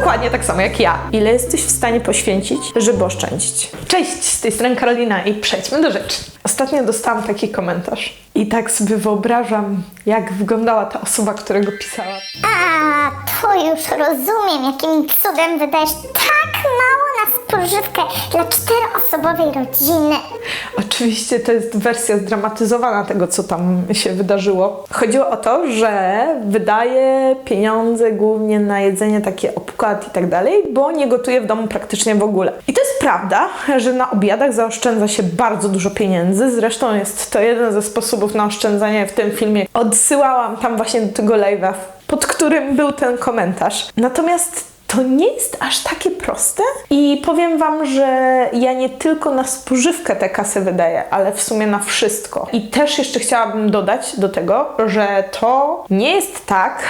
dokładnie tak samo jak ja. Ile jesteś w stanie poświęcić, żeby oszczędzić? Cześć, z tej strony Karolina i przejdźmy do rzeczy. Ostatnio dostałam taki komentarz i tak sobie wyobrażam, jak wyglądała ta osoba, którego pisała. A, to już rozumiem, jakim cudem wydajesz tak mało na spożywkę dla czteroosobowej rodziny. Oczywiście to jest wersja zdramatyzowana tego, co tam się wydarzyło. Chodziło o to, że wydaje pieniądze głównie na jedzenie takie obkład i tak dalej, bo nie gotuje w domu praktycznie w ogóle. I to jest prawda, że na obiadach zaoszczędza się bardzo dużo pieniędzy. Zresztą jest to jeden ze sposobów na oszczędzanie w tym filmie. Odsyłałam tam właśnie do tego live'a, pod którym był ten komentarz. Natomiast to nie jest aż takie proste i powiem Wam, że ja nie tylko na spożywkę tę kasę wydaję, ale w sumie na wszystko. I też jeszcze chciałabym dodać do tego, że to nie jest tak,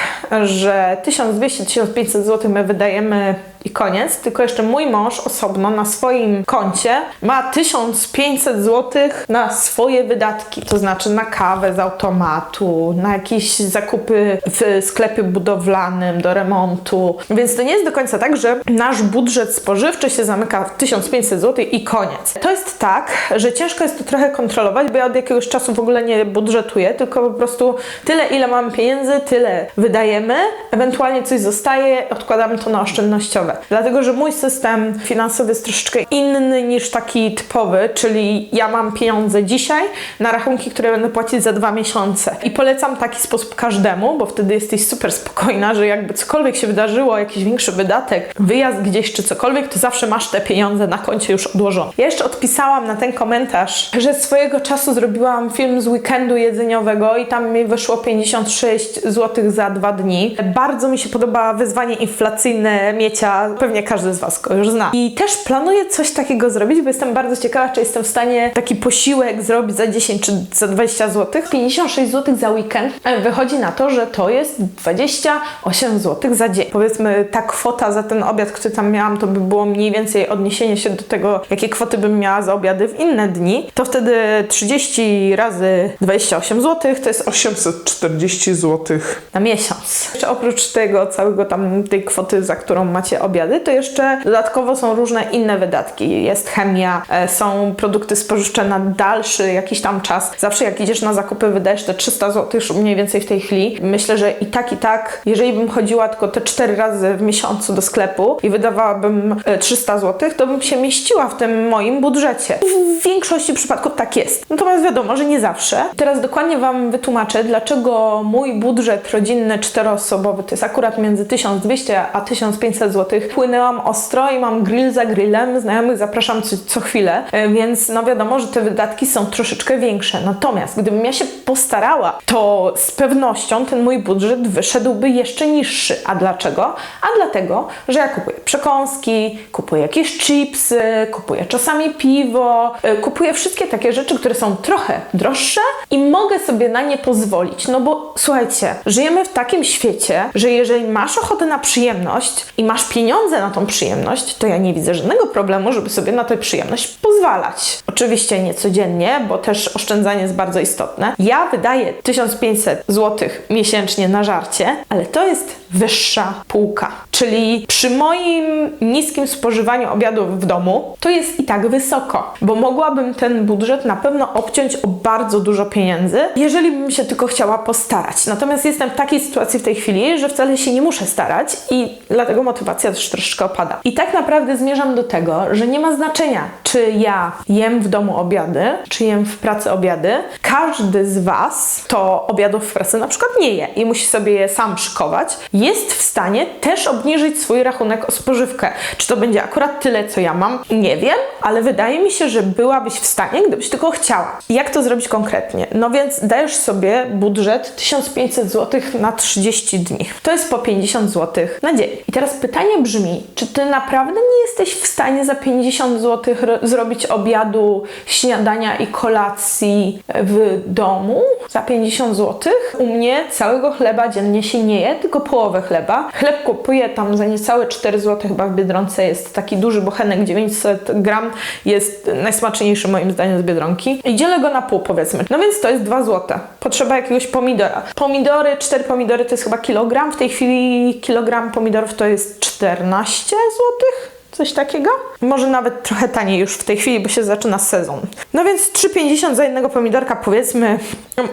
że 1200-1500 zł my wydajemy i koniec, tylko jeszcze mój mąż osobno na swoim koncie ma 1500 zł na swoje wydatki, to znaczy na kawę z automatu, na jakieś zakupy w sklepie budowlanym do remontu. Więc to nie jest do końca tak, że nasz budżet spożywczy się zamyka w 1500 zł i koniec. To jest tak, że ciężko jest to trochę kontrolować, bo ja od jakiegoś czasu w ogóle nie budżetuję, tylko po prostu tyle, ile mamy pieniędzy, tyle wydajemy, ewentualnie coś zostaje, odkładamy to na oszczędnościowe. Dlatego, że mój system finansowy jest troszeczkę inny niż taki typowy, czyli ja mam pieniądze dzisiaj na rachunki, które będę płacić za dwa miesiące. I polecam taki sposób każdemu, bo wtedy jesteś super spokojna, że jakby cokolwiek się wydarzyło, jakiś większy wydatek, wyjazd gdzieś czy cokolwiek, to zawsze masz te pieniądze na koncie już odłożone. Ja jeszcze odpisałam na ten komentarz, że swojego czasu zrobiłam film z weekendu jedzeniowego i tam mi wyszło 56 zł za dwa dni. Bardzo mi się podoba wyzwanie inflacyjne Miecia, pewnie każdy z Was go już zna. I też planuję coś takiego zrobić, bo jestem bardzo ciekawa, czy jestem w stanie taki posiłek zrobić za 10 czy za 20 zł. 56 zł za weekend wychodzi na to, że to jest 28 zł za dzień. Powiedzmy, ta kwota za ten obiad, który tam miałam, to by było mniej więcej odniesienie się do tego, jakie kwoty bym miała za obiady w inne dni. To wtedy 30 razy 28 zł to jest 840 zł. na miesiąc. Jeszcze oprócz tego całego tam tej kwoty, za którą macie obiady, to jeszcze dodatkowo są różne inne wydatki. Jest chemia, e, są produkty spożywcze na dalszy jakiś tam czas. Zawsze jak idziesz na zakupy, wydajesz te 300 zł już mniej więcej w tej chwili. Myślę, że i tak, i tak, jeżeli bym chodziła tylko te 4 razy w miesiącu do sklepu i wydawałabym e, 300 zł, to bym się mieściła w tym moim budżecie. W większości przypadków tak jest. Natomiast wiadomo, że nie zawsze. Teraz dokładnie Wam wytłumaczę, dlaczego mój budżet rodzinny czteroosobowy to jest akurat między 1200 a 1500 zł. Płynęłam ostro i mam grill za grillem, znajomych zapraszam co, co chwilę, e, więc no wiadomo, że te wydatki są troszeczkę większe. Natomiast gdybym ja się postarała, to z pewnością ten mój budżet wyszedłby jeszcze niższy. A dlaczego? A dlatego, że ja kupuję przekąski, kupuję jakieś chipsy, kupuję czasami piwo, e, kupuję wszystkie takie rzeczy, które są trochę droższe i mogę sobie na nie pozwolić. No bo słuchajcie, żyjemy w takim świecie, że jeżeli masz ochotę na przyjemność i masz pieniądze na tą przyjemność, to ja nie widzę żadnego problemu, żeby sobie na tę przyjemność pozwalać. Oczywiście nie codziennie, bo też oszczędzanie jest bardzo istotne. Ja wydaję 1500 zł miesięcznie na żarcie, ale to jest wyższa półka. Czyli przy moim niskim spożywaniu obiadów w domu, to jest i tak wysoko, bo mogłabym ten budżet na pewno obciąć o bardzo dużo pieniędzy, jeżeli bym się tylko chciała postarać. Natomiast jestem w takiej sytuacji w tej chwili, że wcale się nie muszę starać i dlatego motywacja też troszeczkę opada. I tak naprawdę zmierzam do tego, że nie ma znaczenia, czy ja jem w domu obiady, czy jem w pracy obiady. Każdy z Was to obiadów w pracy na przykład nie je i musi sobie je sam szykować. Jest w stanie też obniżyć swój rachunek o spożywkę. Czy to będzie akurat tyle, co ja mam? Nie wiem, ale wydaje mi się, że byłabyś w stanie, gdybyś tylko chciała. Jak to zrobić konkretnie? No więc dajesz sobie budżet 1500 zł na 30 dni. To jest po 50 zł na dzień. I teraz pytanie brzmi, czy ty naprawdę nie jesteś w stanie za 50 zł ro- zrobić obiadu, śniadania i kolacji w domu? za 50 zł. U mnie całego chleba dziennie się nie je, tylko połowę chleba. Chleb kupuję tam za niecałe 4 zł chyba w Biedronce. Jest taki duży bochenek 900 gram. Jest najsmaczniejszy moim zdaniem z Biedronki. I dzielę go na pół powiedzmy. No więc to jest 2 zł. Potrzeba jakiegoś pomidora. Pomidory, 4 pomidory to jest chyba kilogram. W tej chwili kilogram pomidorów to jest 14 złotych. Coś takiego? Może nawet trochę taniej już w tej chwili, bo się zaczyna sezon. No więc 3,50 za jednego pomidorka powiedzmy.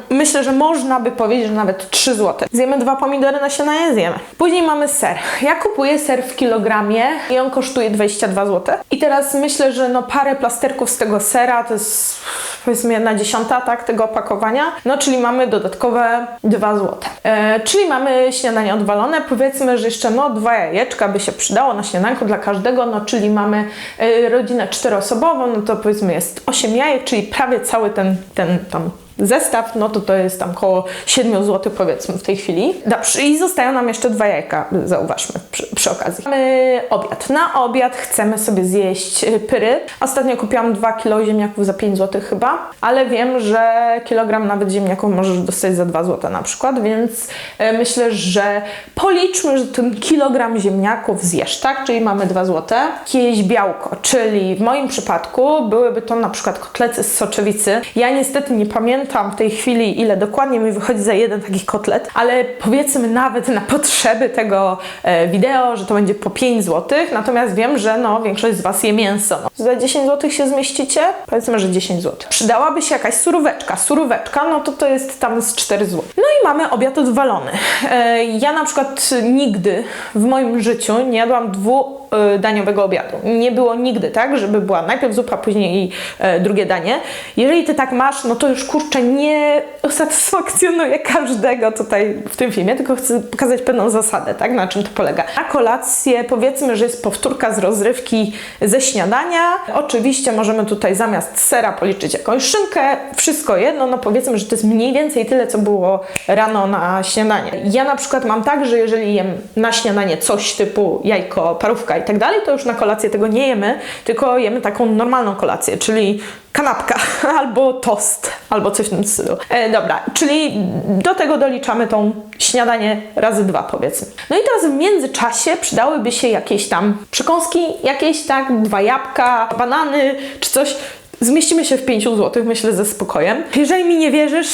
Myślę, że można by powiedzieć, że nawet 3 zł. Zjemy dwa pomidory na śniadanie? Zjemy. Później mamy ser. Ja kupuję ser w kilogramie i on kosztuje 22 zł. I teraz myślę, że no parę plasterków z tego sera to jest powiedzmy jedna dziesiąta tak, tego opakowania. No czyli mamy dodatkowe 2 zł. E, czyli mamy śniadanie odwalone. Powiedzmy, że jeszcze no dwa jajeczka by się przydało na śniadanku dla każdego. No czyli mamy e, rodzinę czteroosobową, no to powiedzmy jest 8 jajek, czyli prawie cały ten, ten tam zestaw, no to to jest tam około 7 zł powiedzmy w tej chwili. Dobrze, i zostają nam jeszcze dwa jajka, zauważmy przy, przy okazji. Mamy obiad. Na obiad chcemy sobie zjeść y, pyry. Ostatnio kupiłam 2 kg ziemniaków za 5 zł chyba, ale wiem, że kilogram nawet ziemniaków możesz dostać za 2 zł na przykład, więc y, myślę, że policzmy, że ten kilogram ziemniaków zjesz, tak? Czyli mamy 2 zł. Jakieś białko, czyli w moim przypadku byłyby to na przykład kotlety z soczewicy. Ja niestety nie pamiętam w tej chwili, ile dokładnie mi wychodzi za jeden taki kotlet, ale powiedzmy nawet na potrzeby tego e, wideo, że to będzie po 5 zł, natomiast wiem, że no, większość z Was je mięso. No. Za 10 zł się zmieścicie? Powiedzmy, że 10 zł. Przydałaby się jakaś suróweczka. Suróweczka, no to to jest tam z 4 zł. No i mamy obiad odwalony. E, ja na przykład nigdy w moim życiu nie jadłam dwudaniowego obiadu. Nie było nigdy tak, żeby była najpierw zupa, później e, drugie danie. Jeżeli Ty tak masz, no to już kurczę nie usatysfakcjonuje każdego tutaj w tym filmie, tylko chcę pokazać pewną zasadę, tak, na czym to polega. Na kolację powiedzmy, że jest powtórka z rozrywki ze śniadania. Oczywiście możemy tutaj zamiast sera policzyć jakąś szynkę, wszystko jedno, no powiedzmy, że to jest mniej więcej tyle, co było rano na śniadanie. Ja na przykład mam tak, że jeżeli jem na śniadanie coś typu jajko, parówka i tak dalej, to już na kolację tego nie jemy, tylko jemy taką normalną kolację, czyli kanapka albo tost, albo coś w tym stylu. E, dobra, czyli do tego doliczamy tą śniadanie razy dwa powiedzmy. No i teraz w międzyczasie przydałyby się jakieś tam przekąski, jakieś tak, dwa jabłka, banany czy coś. Zmieścimy się w 5 zł, myślę, ze spokojem. Jeżeli mi nie wierzysz,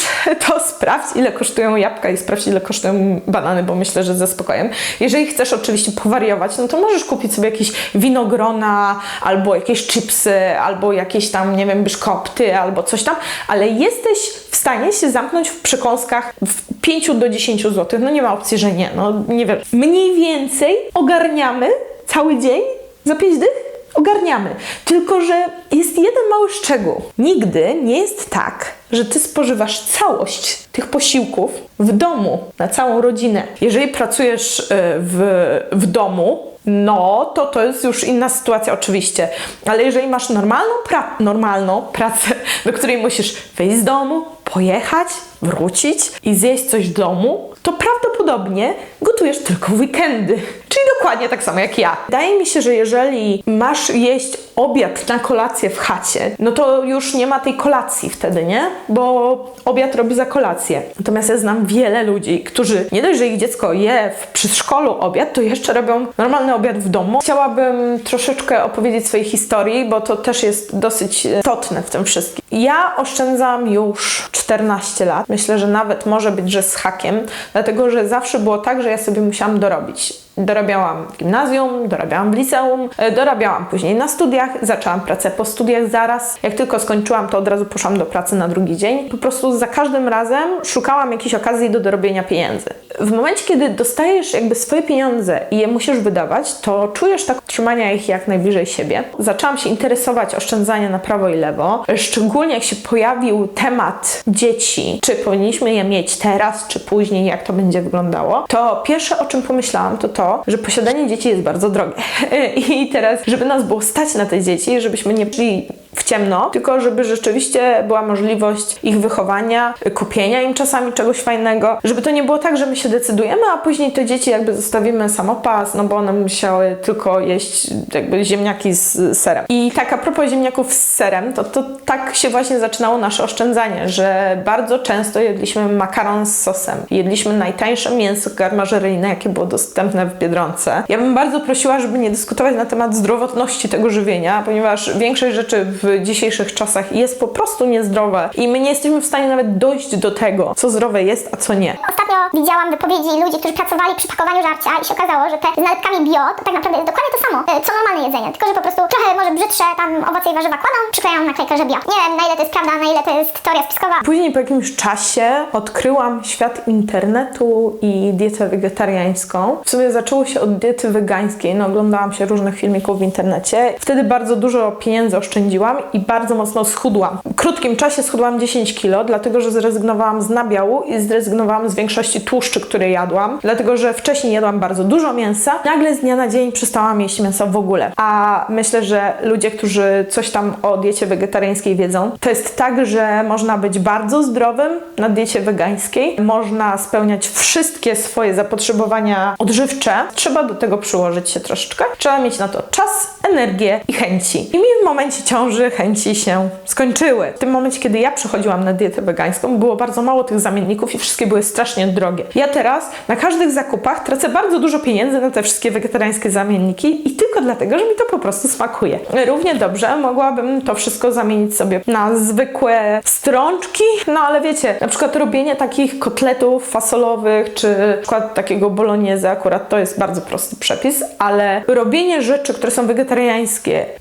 to sprawdź, ile kosztują jabłka i sprawdź, ile kosztują banany, bo myślę, że ze spokojem. Jeżeli chcesz oczywiście powariować, no to możesz kupić sobie jakieś winogrona, albo jakieś chipsy, albo jakieś tam, nie wiem, biszkopty, albo coś tam, ale jesteś w stanie się zamknąć w przekąskach w 5 do 10 zł. No nie ma opcji, że nie, no nie wiem. Mniej więcej ogarniamy cały dzień za 5 dych? Ogarniamy. Tylko, że jest jeden mały szczegół. Nigdy nie jest tak, że ty spożywasz całość tych posiłków w domu na całą rodzinę. Jeżeli pracujesz y, w, w domu, no to to jest już inna sytuacja oczywiście. Ale jeżeli masz normalną, pra- normalną pracę, do której musisz wyjść z domu, pojechać, wrócić i zjeść coś w domu, to prawdopodobnie gotujesz tylko w weekendy. Czyli dokładnie tak samo jak ja. Wydaje mi się, że jeżeli masz jeść obiad na kolację w chacie, no to już nie ma tej kolacji wtedy, nie? Bo obiad robi za kolację. Natomiast ja znam wiele ludzi, którzy nie dość, że ich dziecko je w przedszkolu obiad, to jeszcze robią normalny obiad w domu. Chciałabym troszeczkę opowiedzieć swojej historii, bo to też jest dosyć istotne w tym wszystkim. Ja oszczędzam już 14 lat. Myślę, że nawet może być, że z hakiem, dlatego że zawsze było tak, że ja sobie musiałam dorobić. Dorabiałam w gimnazjum, dorabiałam w liceum, e, dorabiałam później na studiach, zaczęłam pracę po studiach zaraz. Jak tylko skończyłam, to od razu poszłam do pracy na drugi dzień. Po prostu za każdym razem szukałam jakiejś okazji do dorobienia pieniędzy. W momencie, kiedy dostajesz jakby swoje pieniądze i je musisz wydawać, to czujesz tak trzymania ich jak najbliżej siebie. Zaczęłam się interesować oszczędzaniem na prawo i lewo, szczególnie jak się pojawił temat dzieci, czy powinniśmy je mieć teraz, czy później, jak to będzie wyglądało, to pierwsze o czym pomyślałam to to, że posiadanie dzieci jest bardzo drogie. I teraz, żeby nas było stać na te dzieci, żebyśmy nie byli w ciemno, tylko żeby rzeczywiście była możliwość ich wychowania, kupienia im czasami czegoś fajnego, żeby to nie było tak, że my się decydujemy, a później te dzieci jakby zostawimy samopas, no bo one musiały tylko jeść jakby ziemniaki z serem. I tak a propos ziemniaków z serem, to, to tak się właśnie zaczynało nasze oszczędzanie, że bardzo często jedliśmy makaron z sosem, jedliśmy najtańsze mięso garmażeryjne, jakie było dostępne w Biedronce. Ja bym bardzo prosiła, żeby nie dyskutować na temat zdrowotności tego żywienia, ponieważ większość rzeczy w dzisiejszych czasach jest po prostu niezdrowe i my nie jesteśmy w stanie nawet dojść do tego, co zdrowe jest, a co nie. Ostatnio widziałam wypowiedzi ludzi, którzy pracowali przy pakowaniu żarcia i się okazało, że te z nalepkami bio to tak naprawdę jest dokładnie to samo, e, co normalne jedzenie, tylko że po prostu trochę może brzydsze tam owoce i warzywa kładą, przyklejają naklejkę, że bio. Nie wiem na ile to jest prawda, na ile to jest teoria spiskowa. Później po jakimś czasie odkryłam świat internetu i dietę wegetariańską. W sumie zaczęło się od diety wegańskiej. No, oglądałam się różnych filmików w internecie. Wtedy bardzo dużo pieniędzy oszczędziłam i bardzo mocno schudłam. W krótkim czasie schudłam 10 kilo, dlatego że zrezygnowałam z nabiału i zrezygnowałam z większości tłuszczy, które jadłam. Dlatego, że wcześniej jadłam bardzo dużo mięsa. Nagle z dnia na dzień przestałam jeść mięsa w ogóle. A myślę, że ludzie, którzy coś tam o diecie wegetariańskiej wiedzą, to jest tak, że można być bardzo zdrowym na diecie wegańskiej. Można spełniać wszystkie swoje zapotrzebowania odżywcze. Trzeba do tego przyłożyć się troszeczkę. Trzeba mieć na to czas, energię i chęci. I mi w momencie ciąży chęci się skończyły. W tym momencie, kiedy ja przechodziłam na dietę wegańską, było bardzo mało tych zamienników i wszystkie były strasznie drogie. Ja teraz na każdych zakupach tracę bardzo dużo pieniędzy na te wszystkie wegetariańskie zamienniki i tylko dlatego, że mi to po prostu smakuje. Równie dobrze mogłabym to wszystko zamienić sobie na zwykłe strączki, no ale wiecie, na przykład robienie takich kotletów fasolowych, czy na przykład takiego bolognese, akurat to jest bardzo prosty przepis, ale robienie rzeczy, które są wegetariańskie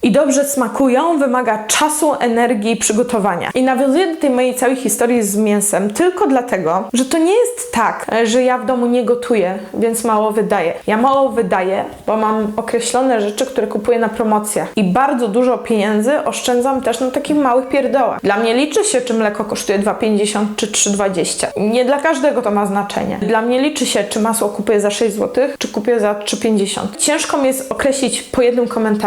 i dobrze smakują, wymaga czasu, energii i przygotowania. I nawiązuję do tej mojej całej historii z mięsem tylko dlatego, że to nie jest tak, że ja w domu nie gotuję, więc mało wydaję. Ja mało wydaję, bo mam określone rzeczy, które kupuję na promocjach i bardzo dużo pieniędzy oszczędzam też na takich małych pierdołach. Dla mnie liczy się, czy mleko kosztuje 2,50 czy 3,20. Nie dla każdego to ma znaczenie. Dla mnie liczy się, czy masło kupuję za 6 zł, czy kupuję za 3,50. Ciężko mi jest określić po jednym komentarzu,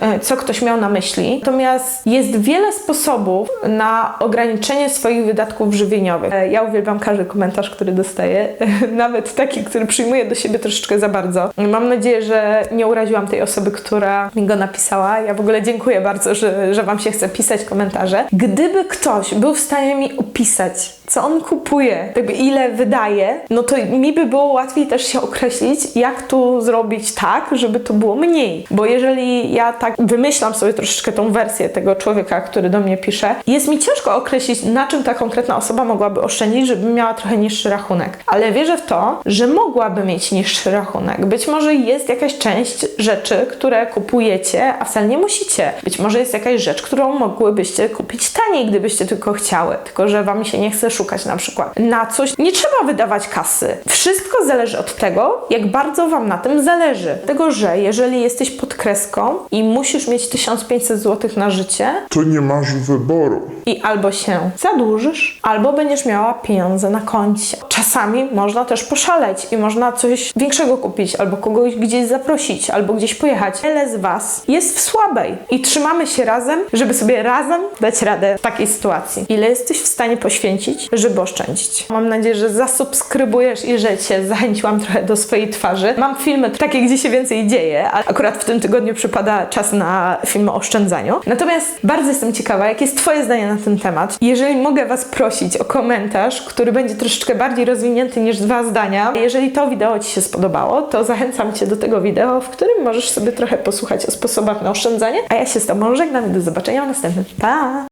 e, co ktoś miał na myśli. Natomiast jest wiele sposobów na ograniczenie swoich wydatków żywieniowych. E, Ja uwielbiam każdy komentarz, który dostaję, nawet taki, który przyjmuję do siebie troszeczkę za bardzo. Mam nadzieję, że nie uraziłam tej osoby, która mi go napisała. Ja w ogóle dziękuję bardzo, że, że Wam się chce pisać komentarze. Gdyby ktoś był w stanie mi opisać, co on kupuje, jakby ile wydaje, no to mi by było łatwiej też się określić, jak tu zrobić tak, żeby to było mniej. Bo jeżeli ja tak wymyślam sobie troszeczkę tą wersję tego człowieka, który do mnie pisze, jest mi ciężko określić, na czym ta konkretna osoba mogłaby oszczędzić, żeby miała trochę niższy rachunek. Ale wierzę w to, że mogłaby mieć niższy rachunek. Być może jest jakaś część rzeczy, które kupujecie, a wcale nie musicie. Być może jest jakaś rzecz, którą mogłybyście kupić taniej, gdybyście tylko chciały. Tylko, że Wam się nie chce szukać na przykład. Na coś nie trzeba wydawać kasy. Wszystko zależy od tego, jak bardzo Wam na tym zależy. Tego, że jeżeli jesteś pod kreską i musisz mieć 1500 zł na życie, To nie masz wyboru. i albo się zadłużysz, albo będziesz miała pieniądze na koncie. Czasami można też poszaleć i można coś większego kupić, albo kogoś gdzieś zaprosić, albo gdzieś pojechać. Wiele z Was jest w słabej i trzymamy się razem, żeby sobie razem dać radę w takiej sytuacji. Ile jesteś w stanie poświęcić, żeby oszczędzić? Mam nadzieję, że zasubskrybujesz i że Cię zachęciłam trochę do swojej twarzy. Mam filmy takie, gdzie się więcej dzieje, a akurat w tym tygodniu przypada czas na filmy o oszczędzaniu. Natomiast bardzo jestem ciekawa, jakie jest Twoje zdanie na ten temat. Jeżeli mogę Was prosić o komentarz, który będzie troszeczkę bardziej rozwinięty niż dwa zdania. Jeżeli to wideo Ci się spodobało, to zachęcam Cię do tego wideo, w którym możesz sobie trochę posłuchać o sposobach na oszczędzanie. A ja się z Tobą żegnam i do zobaczenia w następnym. Pa!